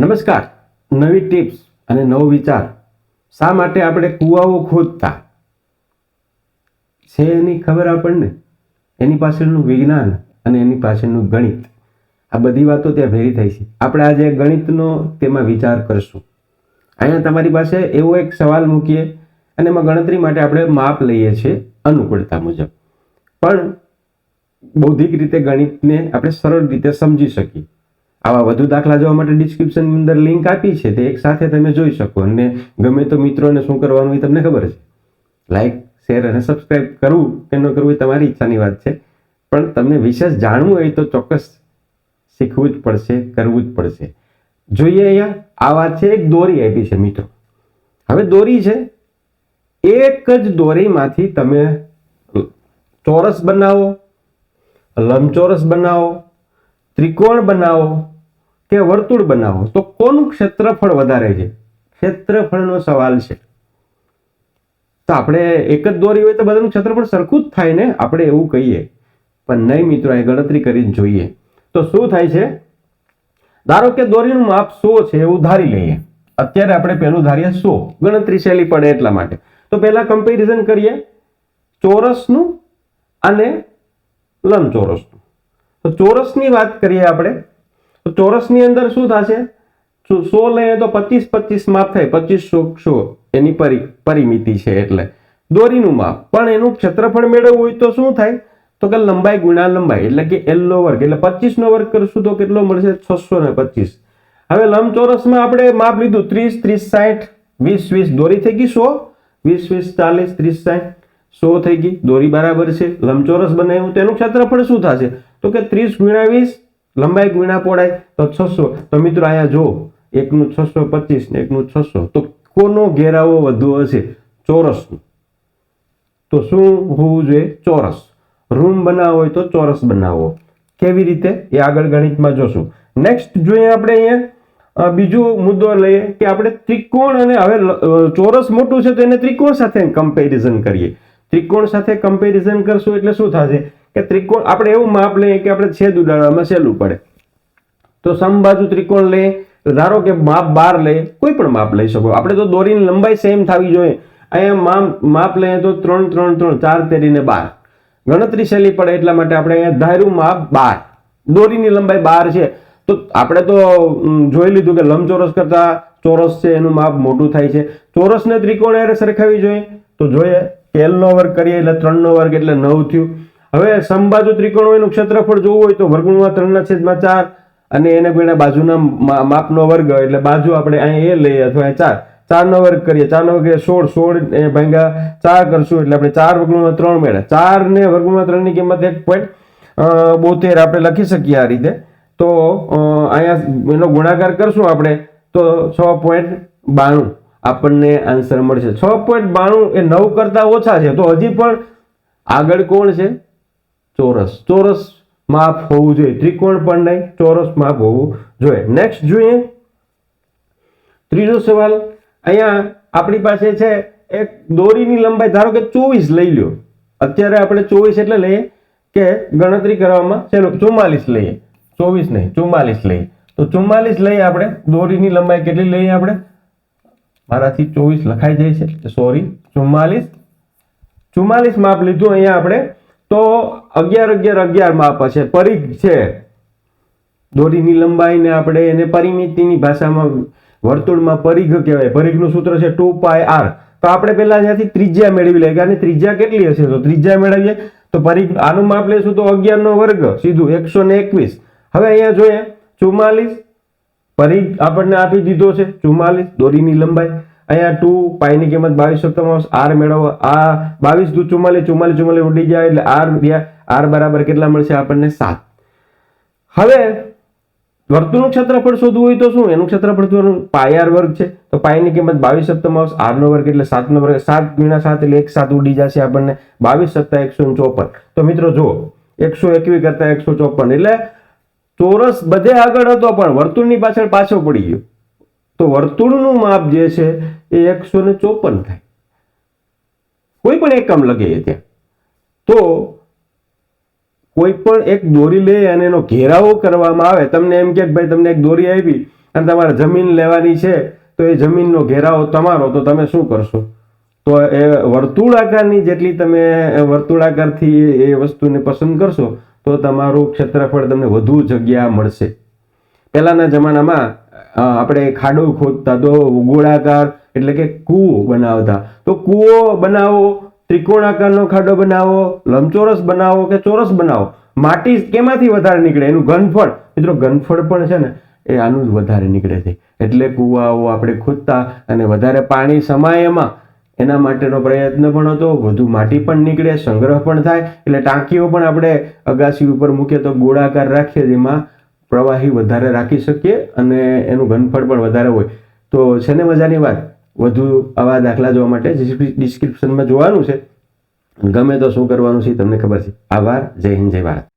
નમસ્કાર. નવી ટિપ્સ અને નવો વિચાર. શા માટે આપણે કૂવાઓ ખોદતા? છે એની ખબર આપણને? એની પાછળનું વિજ્ઞાન અને એની પાછળનું ગણિત. આ બધી વાતો ત્યાં ભેરી થાય છે. આપણે આજે ગણિતનો તેમાં વિચાર કરશું. અહીંયા તમારી પાસે એવો એક સવાલ મૂકીએ અને એમાં ગણતરી માટે આપણે માપ લઈએ છીએ અનુકૂળતા મુજબ. પણ બૌદ્ધિક રીતે ગણિતને આપણે સરળ રીતે સમજી શકીએ. આવા વધુ દાખલા જોવા માટે ડિસ્ક્રિપ્શનની અંદર લિંક આપી છે. તે એક સાથે તમે જોઈ શકો. અને ગમે તો મિત્રોને શું કરવાનું એ તમને ખબર છે. લાઇક શેર અને સબસ્ક્રાઇબ કરવું કે ન કરવું એ તમારી ઈચ્છાની વાત છે. પણ તમને વિશેષ જાણવું હોય તો ચોક્કસ શીખવું જ પડશે, કરવું જ પડશે. જોઈએ અહીંયા, આ વાત છે, એક દોરી આપી છે મિત્રો. હવે દોરી છે. એક જ દોરીમાંથી તમે ચોરસ બનાવો, લંબચોરસ બનાવો, ત્રિકોણ બનાવો કે વર્તુળ બનાવો, તો કોનું ક્ષેત્રફળ વધારે છે? ક્ષેત્રફળનો સવાલ છે. તો આપણે એક જ દોરી હોય તો બધાનું ક્ષેત્રફળ સરખું જ થાય ને? આપણે એવું કહીએ. પણ નહીં મિત્રો એ ગણતરી કરીને જોઈએ. તો શું થાય છે? ધારો કે દોરીનું માપ સો છે, એવું ધારી લઈએ. અત્યારે આપણે પહેલું ધારીએ સો. ગણતરી સહેલી પડે એટલા માટે. તો પહેલા કમ્પેરિઝન કરીએ. ચોરસનું અને લંબચોરસનું. તો ચોરસની વાત કરીએ આપણે. તો ચોરસની અંદર શું થશે? સો- લઈએ તો પચીસ પચીસ માપ થાય, પચીસ સો સો. એની પરિ, પરિમિતિ છે એટલે. દોરીનું માપ. પણ એનું ક્ષેત્રફળ મેળવવું હોય તો શું થાય? તો કે લંબાઈ ગુણા લંબાઈ, એટલે કે એલનો વર્ગ. એટલે પચીસનો વર્ગ કરશું તો કેટલો મળશે? છસો ને પચીસ. હવે લંબચોરસમાં આપણે માપ લીધું. ત્રીસ ત્રીસ, સાઠ, વીસ વીસ. દોરી થઈ ગઈ સો. વીસ વીસ, ચાલીસ, ત્રીસ, સાઠ. સો થઈ ગઈ. દોરી બરાબર છે. લંબચોરસ બનાવ્યું. તેનું ક્ષેત્રફળ શું થશે? તો કે ત્રીસ ગુણ્યા વીસ લંબાઈ ગુણ્યા પહોળાઈ તો છસો. તો મિત્રો અહીંયા જો એકનું છસો પચીસ ને એકનું છસો. તો કોનો ઘેરાવો વધુ હશે? ચોરસનું. તો શું હોવું જોઈએ? ચોરસ. રૂમ બનાવવો હોય તો ચોરસ બનાવવો કેવી રીતે? એ આગળ ગણિતમાં જોશું. નેક્સ્ટ જોઈએ આપણે અહીંયા બીજો મુદ્દો લઈએ કે આપણે ત્રિકોણ અને હવે ચોરસ મોટું છે તો એને ત્રિકોણ સાથે કમ્પેરિઝન કરીએ. ત્રિકોણ સાથે કમ્પેરિઝન કરશું એટલે શું થશે? કે ત્રિકોણ, આપણે એવું માપ લઈએ કે આપણે છેદ ઉડાડવામાં સહેલું પડે. તો સમબાજુ ત્રિકોણ લઈએ ધારો કે માપ બાર લઈએ કોઈ પણ માપ લઈ શકો. આપણે તો દોરીની લંબાઈ સેમ થવી જોઈએ. અહીંયા માપ માપ લઈએ તો ત્રણ ત્રણ ત્રણ, ચાર તેરીને બાર. ગણતરી સહેલી પડે એટલા માટે આપણે અહીંયા ધાર્યું માપ બાર. દોરીની લંબાઈ બાર છે. તો આપણે તો જોઈ લીધું કે લંબચોરસ કરતા ચોરસ છે, એનું માપ મોટું થાય છે. ચોરસને ત્રિકોણ સરખાવી જોઈએ. તો જોઈએ. કે વર્ગ કરીએ એટલે ત્રણનો વર્ગ એટલે નવ થયું. હવે સમબાજુ ત્રિકોણ એનું ક્ષેત્રફળ જોવું હોય તો વર્ગમૂળમાં ત્રણના છેદમાં ચાર અને એને ગુણ્યા બાજુના માપનો વર્ગ એટલે બાજુ આપણે અહીં એ લઈએ અથવા ચાર. ચારનો વર્ગ કરીએ. ચારનો વર્ગ સોળ સોળ એ ભાગ્યા ચાર કરશું એટલે આપણે ચાર વર્ગમૂળમાં ત્રણ મેળે ચાર ને વર્ગમૂળમાં ત્રણ કિંમત એક પોઈન્ટ બોતેર આપણે લખી શકીએ આ રીતે. તો અહીંયા એનો ગુણાકાર કરશું આપણે તો છ પોઈન્ટ બાણું. આપણને આન્સર મળશે. છ પોઈન્ટ બાણું એ નવ કરતા ઓછા છે. તો હજી પણ આગળ કોણ છે? ચોરસ. ચોરસ માપ હોવું જોઈએ. ત્રિકોણ પણ નહીં, ચોરસ માપ હોવું જોઈએ. નેક્સ્ટ જોઈએ. ત્રીજો સવાલ. અહીંયા આપણી પાસે છે એક દોરીની લંબાઈ, ધારો કે ચોવીસ લઈ લ્યો. અત્યારે આપણે ચોવીસ એટલે લઈએ કે ગણતરી કરવામાં ચલો ચુમ્માલીસ લઈએ. ચોવીસ નહીં, ચુમ્માલીસ લઈએ. તો ચુમ્માલીસ લઈએ આપણે. દોરીની લંબાઈ કેટલી લઈએ આપણે? મારાથી ચોવીસ લખાઈ જાય છે. સોરી ચુમ્માલીસ. ચુમ્માલીસ માપ લીધું અહીંયા આપણે. તો અગિયાર અગિયાર અગિયાર માપ હશે. પરિઘ છે. દોરીની લંબાઈને આપણે એને પરિમિતિની ભાષામાં વર્તુળમાં પરિઘ કહેવાય. પરિઘનું સૂત્ર છે ટુ પાય આર. તો આપણે પહેલા અહીંયાથી ત્રિજ્યા મેળવી લઈએ. અને ત્રિજ્યા કેટલી હશે? તો ત્રિજ્યા મેળવીએ. તો પરિઘ, આનું માપ લેશું તો અગિયારનો વર્ગ. સીધું એકસો ને એકવીસ. હવે અહીંયા જોઈએ. ચુમ્માલીસ પરિઘ આપણને આપી દીધો છે ચુમ્માલીસ, દોરીની લંબાઈ. અહીંયા ટુ પાઈની કિંમત બાવીસ સપ્તમાંશ આર મેળવો આ બાવીસ દુ ચુમ્માલીસ ચુમ્માલીસ ચુમ્માલીસ ઉડી જાય એટલે આર આર બરાબર કેટલા મળશે આપણને સાત. હવે વર્તુળનું ક્ષેત્રફળ શોધવું હોય તો શું? એનું ક્ષેત્રફળ તો પાય આર વર્ગ છે. તો પાયની કિંમત બાવીસ સપ્તમાંશ આર નો વર્ગ એટલે સાત નો વર્ગ. સાત ગુણ્યા સાત એટલે એક સાત ઉડી જશે આપણને. બાવીસ સત્તા એકસો ચોપન. તો મિત્રો જુઓ, એકસો એકવી કરતા એકસો ચોપન. એટલે ચોરસ બધે આગળ હતો, પણ વર્તુળની પાછળ પાછો પડી ગયો. તો વર્તુળનું માપ જે છે એ એકસો ને ચોપન થાય. કોઈ પણ એકમ લગે ત્યાં. તો કોઈ પણ એક દોરી લે અને એનો ઘેરાવો કરવામાં આવે, તમને એમ કે ભાઈ તમને એક દોરી આવી અને તમારે જમીન લેવાની છે, તો એ જમીનનો ઘેરાવો તમારો, તો તમે શું કરશો? તો એ વર્તુળાકારની જેટલી તમે વર્તુળાકારથી એ વસ્તુને પસંદ કરશો તો તમારું ક્ષેત્રફળ તમને વધુ જગ્યા મળશે. પહેલાંના જમાનામાં આપણે ખાડો ખોદતા તો ગોળાકાર એટલે કે કૂવો બનાવતા. તો કૂવો બનાવો, ત્રિકોણાકારનો ખાડો બનાવો, લંબચોરસ બનાવો કે ચોરસ બનાવો? માટી કેમાંથી વધારે નીકળે? એનું ઘનફળ. મિત્રો, ઘનફળ પણ છે ને, એ આનું જ વધારે નીકળે છે. એટલે કૂવાઓ આપણે ખોદતા અને વધારે પાણી સમાય એના માટેનો પ્રયત્ન પણ હતો, વધુ માટી પણ નીકળે, સંગ્રહ પણ થાય, એટલે ટાંકીઓ પણ આપણે અગાસી ઉપર મૂકીએ તો ગોળાકાર રાખીએ જેમાં પ્રવાહી વધારે રાખી શકીએ અને એનું ઘનફળ પણ વધારે હોય. તો છે ને મજાની વાત, વધુ આવા દાખલા જોવા માટે ડિસ્ક્રિપ્શનમાં જોવાનું છે. ગમે તો શું કરવાનું છે તમને ખબર છે. આભાર, જય હિન્દ, જય ભારત.